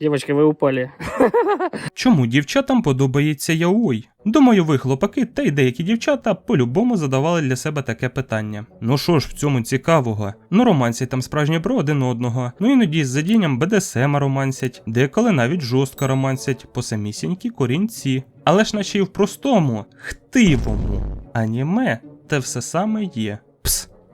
Девочки, ви упали. Чому дівчатам подобається яой? Думаю, ви хлопаки та й деякі дівчата по-любому задавали для себе таке питання. Ну що ж в цьому цікавого? Ну романсять там справжні про один одного, ну іноді з задінням БДСМ романсять, деколи навіть жорстко романсять по самісінькі корінці. Але ж наче й в простому, хтивому аніме те все саме є.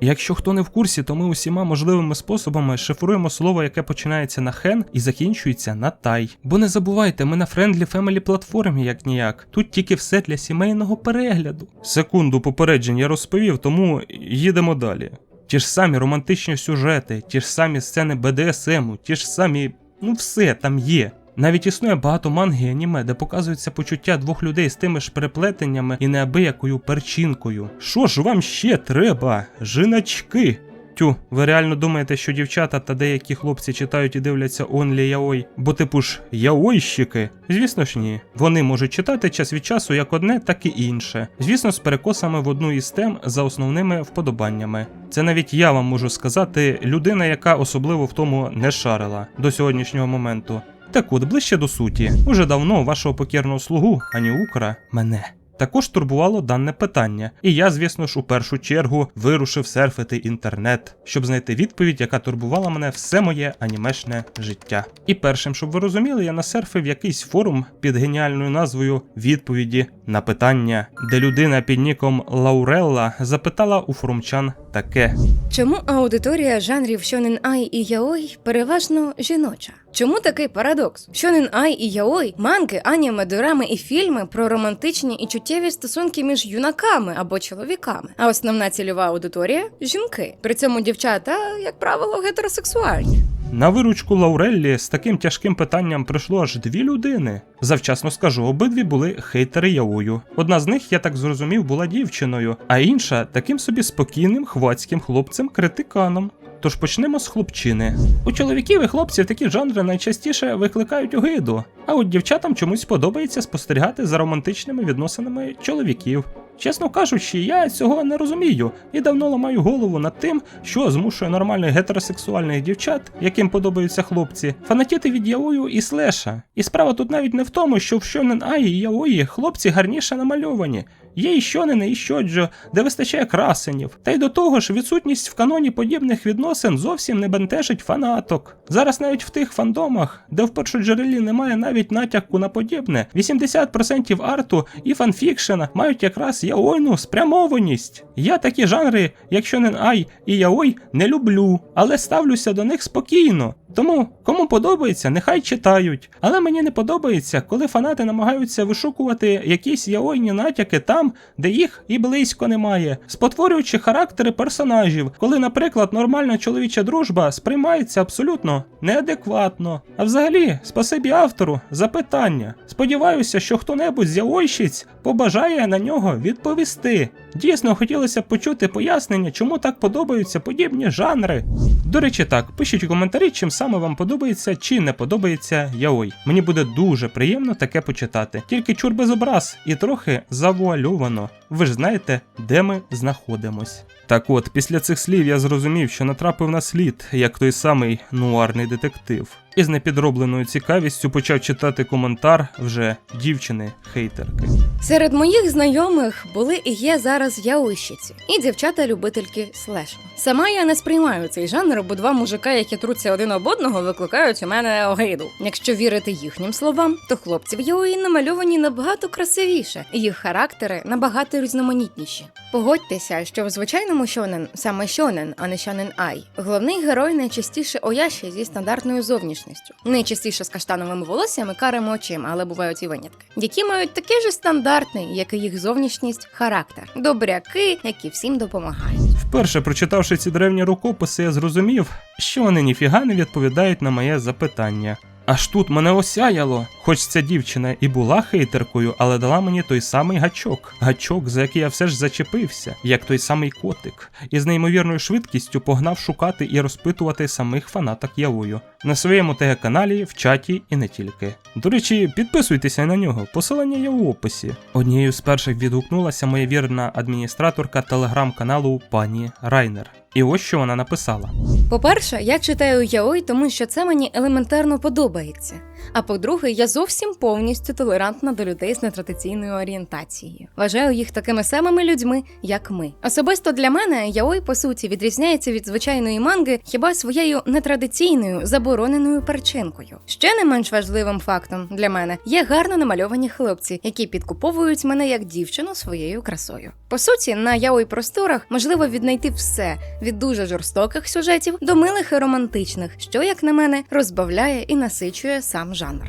Якщо хто не в курсі, то ми усіма можливими способами шифруємо слово, яке починається на хен і закінчується на тай. Бо не забувайте, ми на френдлі фемелі платформі як ніяк. Тут тільки все для сімейного перегляду. Секунду попереджень я розповів, тому їдемо далі. Ті ж самі романтичні сюжети, ті ж самі сцени БДСМу, ті ж самі. ну все там є. Навіть існує багато манги і аніме, де показуються почуття двох людей з тими ж переплетеннями і неабиякою перчинкою. Що ж вам ще треба, жіночки? Тю, ви реально думаєте, що дівчата та деякі хлопці читають і дивляться онлі яой, бо типу ж яойщики? Звісно ж ні. Вони можуть читати час від часу як одне, так і інше. Звісно, з перекосами в одну із тем за основними вподобаннями. Це навіть я вам можу сказати, людина, яка особливо в тому не шарила до сьогоднішнього моменту. Так от, ближче до суті, уже давно вашого покірного слугу, ані Укра, мене. Також турбувало дане питання, і я, звісно ж, у першу чергу вирушив серфити інтернет, щоб знайти відповідь, яка турбувала мене все моє анімешне життя. І першим, щоб ви розуміли, я насерфив якийсь форум під геніальною назвою Відповіді на питання, де людина під ніком Лаурелла запитала у форумчан таке. Чому аудиторія жанрів Шонен Ай і Яой переважно жіноча? Чому такий парадокс? Шонен Ай і Яой – манги, аніме, дорами і фільми про романтичні і чуттєві стосунки між юнаками або чоловіками. А основна цільова аудиторія жінки. При цьому дівчата, як правило, гетеросексуальні. На виручку Лауреллі з таким тяжким питанням прийшло аж дві людини. Завчасно скажу, обидві були хейтери яою. Одна з них, я так зрозумів, була дівчиною, а інша таким собі спокійним хвацьким хлопцем-критиканом. Тож почнемо з хлопчини. У чоловіків і хлопців такі жанри найчастіше викликають огиду, а от дівчатам чомусь подобається спостерігати за романтичними відносинами чоловіків. Чесно кажучи, я цього не розумію і давно ламаю голову над тим, що змушує нормальних гетеросексуальних дівчат, яким подобаються хлопці, фанатіти від яою і слеша. І справа тут навіть не в тому, що в Шонен Аї і яої хлопці гарніше намальовані. Є і щонини, і щоджо, де вистачає красенів. Та й до того ж, відсутність в каноні подібних відносин зовсім не бентежить фанаток. Зараз навіть в тих фандомах, де в першоджерелі немає навіть натяку на подібне, 80% арту і фанфікшена мають якраз яойну спрямованість. Я такі жанри, як Shonen Ai і яой, не люблю, але ставлюся до них спокійно. Тому, кому подобається, нехай читають. Але мені не подобається, коли фанати намагаються вишукувати якісь яойні натяки там, де їх і близько немає, спотворюючи характери персонажів, коли, наприклад, нормальна чоловіча дружба сприймається абсолютно неадекватно. А взагалі, спасибі автору за питання. Сподіваюся, що хто-небудь з яойщиць побажає на нього відповісти. Дійсно, хотілося б почути пояснення, чому так подобаються подібні жанри. До речі, так, пишіть у коментарі, чим саме вам подобається чи не подобається яой. Мені буде дуже приємно таке почитати. Тільки чур без образ і трохи завуальовано. Ви ж знаєте, де ми знаходимось. Так от, після цих слів я зрозумів, що натрапив на слід, як той самий нуарний детектив. І з непідробленою цікавістю почав читати коментар вже дівчини-хейтерки. Серед моїх знайомих були і є зараз яойщиці, і дівчата-любительки слешу. Сама я не сприймаю цей жанр, бо два мужика, які труться один об одного, викликають у мене огиду. Якщо вірити їхнім словам, то хлопці в яої намальовані набагато красивіше, і їх характери набагато різноманітніші. Погодьтеся, що в звичайному шонен, саме шонен, а не шонен ай, головний герой найчастіше ояші зі стандартною зовнішністю, найчастіше з каштановими волоссями, карими очима, але бувають і винятки, які мають такий же стандартний, як і їх зовнішність, характер, добряки, які всім допомагають. Вперше прочитавши ці древні рукописи, я зрозумів, що вони ніфіга не відповідають на моє запитання. Аж тут мене осяяло, хоч ця дівчина і була хейтеркою, але дала мені той самий гачок. Гачок, за який я все ж зачепився, як той самий котик, і з неймовірною швидкістю погнав шукати і розпитувати самих фанаток Яою на своєму ТГ-каналі, в чаті і не тільки. До речі, підписуйтеся на нього, посилання є у описі. Однією з перших відгукнулася моя вірна адміністраторка телеграм-каналу пані Райнер. І ось що вона написала. По-перше, я читаю яой, тому що це мені елементарно подобається. А по-друге, я зовсім повністю толерантна до людей з нетрадиційною орієнтацією. Вважаю їх такими самими людьми, як ми. Особисто для мене яой, по суті, відрізняється від звичайної манги хіба своєю нетрадиційною забороненою перчинкою. Ще не менш важливим фактом для мене є гарно намальовані хлопці, які підкуповують мене як дівчину своєю красою. По суті, на яой просторах можливо віднайти все від дуже жорстоких сюжетів до милих і романтичних, що, як на мене, розбавляє і насичує сам жанр.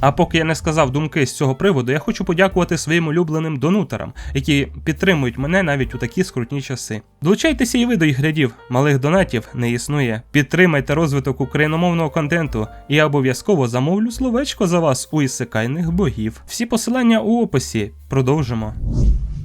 А поки я не сказав думки з цього приводу, я хочу подякувати своїм улюбленим донутерам, які підтримують мене навіть у такі скрутні часи. Долучайтеся і ви до ігрядів, малих донатів не існує. Підтримайте розвиток україномовного контенту, і я обов'язково замовлю словечко за вас у ісекайних богів. Всі посилання у описі. Продовжимо.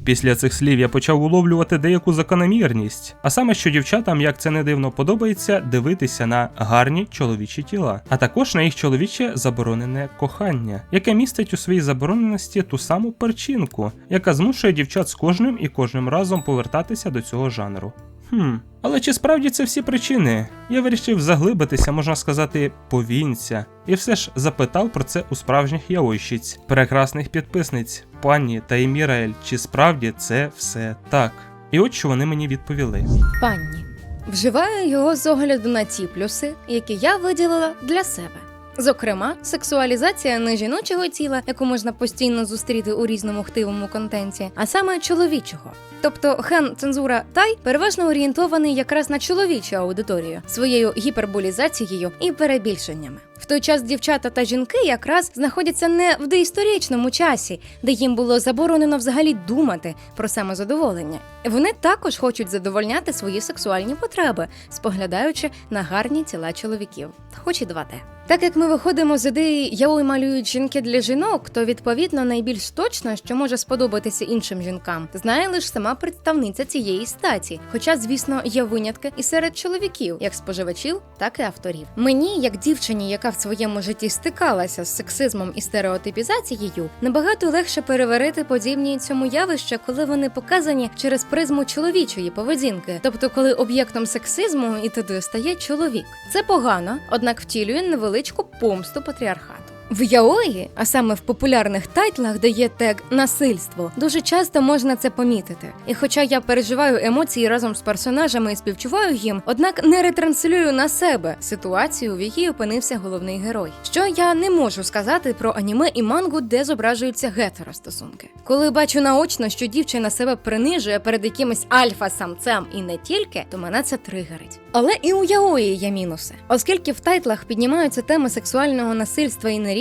Після цих слів я почав уловлювати деяку закономірність, а саме, що дівчатам, як це не дивно, подобається дивитися на гарні чоловічі тіла, а також на їх чоловіче заборонене кохання, яке містить у своїй забороненості ту саму перчинку, яка змушує дівчат з кожним і кожним разом повертатися до цього жанру. Хм, але чи справді це всі причини? Я вирішив заглибитися, можна сказати, повінця, і все ж запитав про це у справжніх яойщиць, прекрасних підписниць, пані та Еміраель, чи справді це все так? І от що вони мені відповіли. Панні. Вживаю його з огляду на ті плюси, які я виділила для себе. Зокрема, сексуалізація не жіночого тіла, яку можна постійно зустріти у різному хтивому контенті, а саме чоловічого. Тобто хен цензура тай переважно орієнтований якраз на чоловічу аудиторію своєю гіперболізацією і перебільшеннями. В той час дівчата та жінки якраз знаходяться не в доісторичному часі, де їм було заборонено взагалі думати про самозадоволення. Вони також хочуть задовольняти свої сексуальні потреби, споглядаючи на гарні тіла чоловіків, хоч і 2D. Так як ми виходимо з ідеї яой малюють жінки для жінок, то відповідно найбільш точно, що може сподобатися іншим жінкам, знає лише сама представниця цієї статі. Хоча, звісно, є винятки і серед чоловіків, як споживачів, так і авторів. Мені, як дівчині, яка в своєму житті стикалася з сексизмом і стереотипізацією, набагато легше переварити подібні цьому явища, коли вони показані через призму чоловічої поведінки, тобто коли об'єктом сексизму і туди стає чоловік. Це погано, однак втілює невеличку помсту патріархату. В яої, а саме в популярних тайтлах, де є тег насильство, дуже часто можна це помітити. І хоча я переживаю емоції разом з персонажами і співчуваю їм, однак не ретранслюю на себе ситуацію, в якій опинився головний герой. Що я не можу сказати про аніме і мангу, де зображуються гетеростосунки. Коли бачу наочно, що дівчина себе принижує перед якимось альфа-самцем і не тільки, то мене це тригерить. Але і у яої є мінуси, оскільки в тайтлах піднімаються теми сексуального насильства і нерівності,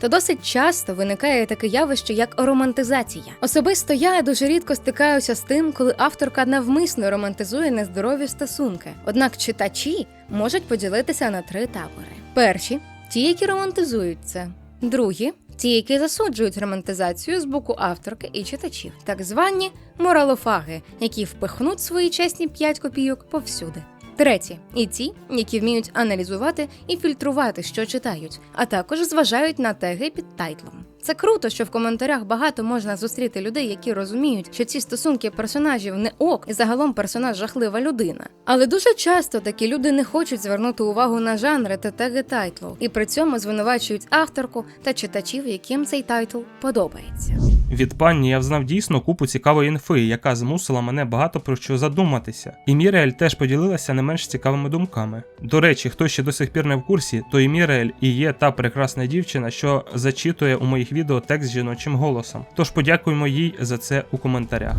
то досить часто виникає таке явище, як романтизація. Особисто я дуже рідко стикаюся з тим, коли авторка навмисно романтизує нездорові стосунки. Однак читачі можуть поділитися на три табори: перші ті, які романтизують це. Другі ті, які засуджують романтизацію з боку авторки і читачів, так звані моралофаги, які впихнуть свої чесні 5 копійок повсюди. Треті і ті, які вміють аналізувати і фільтрувати, що читають, а також зважають на теги під тайтлом. Це круто, що в коментарях багато можна зустріти людей, які розуміють, що ці стосунки персонажів не ок, і загалом персонаж жахлива людина. Але дуже часто такі люди не хочуть звернути увагу на жанри та теги тайтлу, і при цьому звинувачують авторку та читачів, яким цей тайтл подобається. Від пані я взнав дійсно купу цікавої інфи, яка змусила мене багато про що задуматися. І Міріель теж поділилася не менш цікавими думками. До речі, хто ще до сих пір не в курсі, то і Міріель і є та прекрасна дівчина, що зачитує у моїх відео текст жіночим голосом. Тож подякуємо їй за це у коментарях.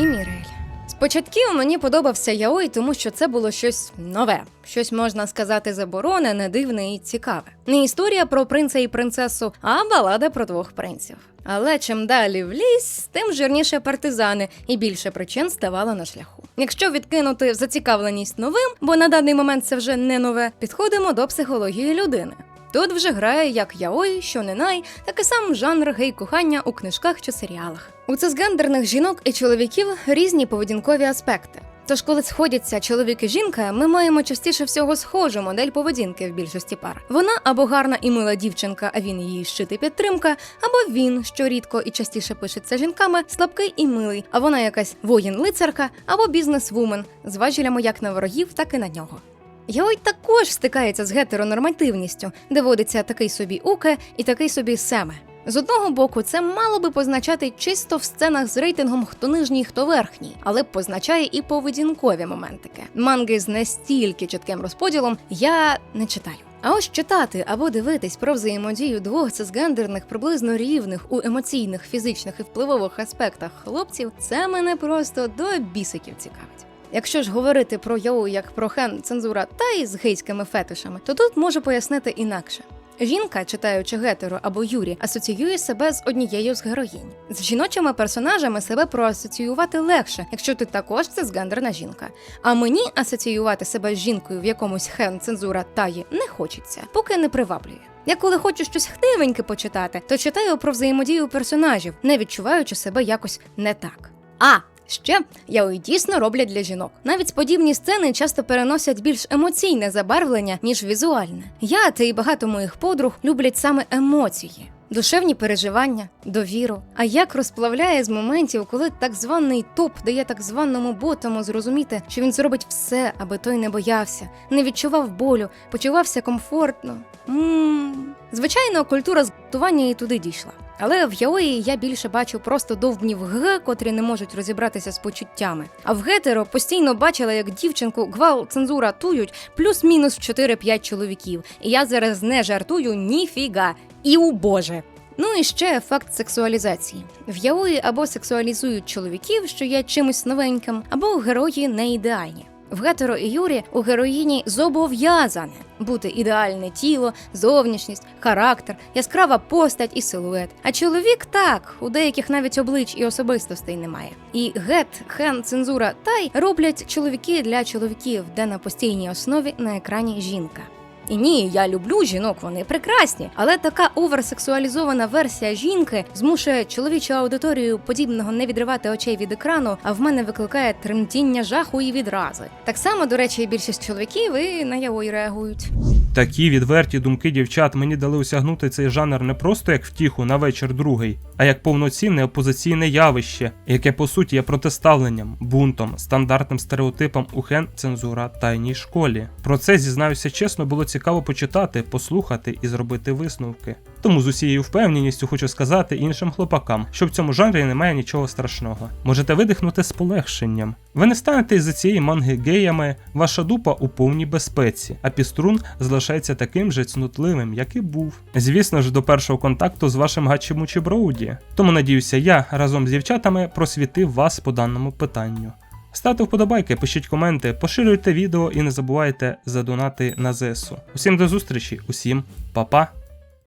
І Мірель. Спочатку мені подобався Яой, тому що це було щось нове, щось можна сказати заборонене, дивне і цікаве. Не історія про принца і принцесу, а балада про двох принців. Але чим далі в ліс, тим жирніше партизани і більше причин ставало на шляху. Якщо відкинути зацікавленість новим, бо на даний момент це вже не нове, підходимо до психології людини. Тут вже грає як яой, що не най, так і сам жанр гей-кохання у книжках чи серіалах. У цисгендерних жінок і чоловіків різні поведінкові аспекти. Тож, коли сходяться чоловік і жінка, ми маємо частіше всього схожу модель поведінки в більшості пар. Вона або гарна і мила дівчинка, а він її щит і підтримка, або він, що рідко і частіше пишеться жінками, слабкий і милий, а вона якась воїн-лицарка або бізнес-вумен з важелями як на ворогів, так і на нього. Яой також стикається з гетеронормативністю, де водиться такий собі уке і такий собі семе. З одного боку, це мало би позначати чисто в сценах з рейтингом хто нижній, хто верхній, але позначає і поведінкові моментики. Манги з настільки чітким розподілом я не читаю. А ось читати або дивитись про взаємодію двох цисгендерних приблизно рівних у емоційних, фізичних і впливових аспектах хлопців, це мене просто до бісиків цікавить. Якщо ж говорити про йоу як про хен, цензура та й з гейськими фетишами, то тут можу пояснити інакше. Жінка, читаючи гетеро або Юрі, асоціює себе з однією з героїнь. З жіночими персонажами себе проасоціювати легше, якщо ти також цисгендерна жінка. А мені асоціювати себе з жінкою в якомусь хен цензура таї не хочеться, поки не приваблює. Я коли хочу щось хтивеньке почитати, то читаю про взаємодію персонажів, не відчуваючи себе якось не так. А Ще яої дійсно роблять для жінок. Навіть подібні сцени часто переносять більш емоційне забарвлення, ніж візуальне. Я та й багато моїх подруг люблять саме емоції. Душевні переживання, довіру. А як розплавляє з моментів, коли так званий топ дає так званому ботому зрозуміти, що він зробить все, аби той не боявся, не відчував болю, почувався комфортно. Мм. Звичайно, культура зґвалтування і туди дійшла. Але в яої я більше бачу просто довбнів г, котрі не можуть розібратися з почуттями. А в гетеро постійно бачила, як дівчинку гвал цензура тують плюс-мінус 4-5 чоловіків. І я зараз не жартую ніфіга. І у Боже. Ну і ще факт сексуалізації. В яої або сексуалізують чоловіків, що є чимось новеньким, або герої не ідеальні. В гетеро і Юрі у героїні зобов'язане бути ідеальне тіло, зовнішність, характер, яскрава постать і силует. А чоловік так, у деяких навіть облич і особистостей немає. І гет, хен, цензура тай роблять чоловіки для чоловіків, де на постійній основі на екрані жінка. І ні, я люблю жінок, вони прекрасні, але така оверсексуалізована версія жінки змушує чоловічу аудиторію подібного не відривати очей від екрану, а в мене викликає тремтіння жаху і відрази. Так само, до речі, більшість чоловіків і на яой реагують. Такі відверті думки дівчат мені дали осягнути цей жанр не просто як втіху на вечір другий, а як повноцінне опозиційне явище, яке по суті є протиставленням, бунтом, стандартним стереотипам у хен цензура тайній школі. Про це зізнаюся чесно, було цікаво почитати, послухати і зробити висновки. Тому з усією впевненістю хочу сказати іншим хлопакам, що в цьому жанрі немає нічого страшного. Можете видихнути з полегшенням. Ви не станете із-за цієї манги геями, ваша дупа у повній безпеці, а піструн залишається таким же цнутливим, як і був. Звісно ж, до першого контакту з вашим гачимучі Броуді. Тому надіюся, я разом з дівчатами просвітив вас по даному питанню. Ставте вподобайки, пишіть коменти, поширюйте відео і не забувайте задонати на ЗСУ. Усім до зустрічі, усім па-па!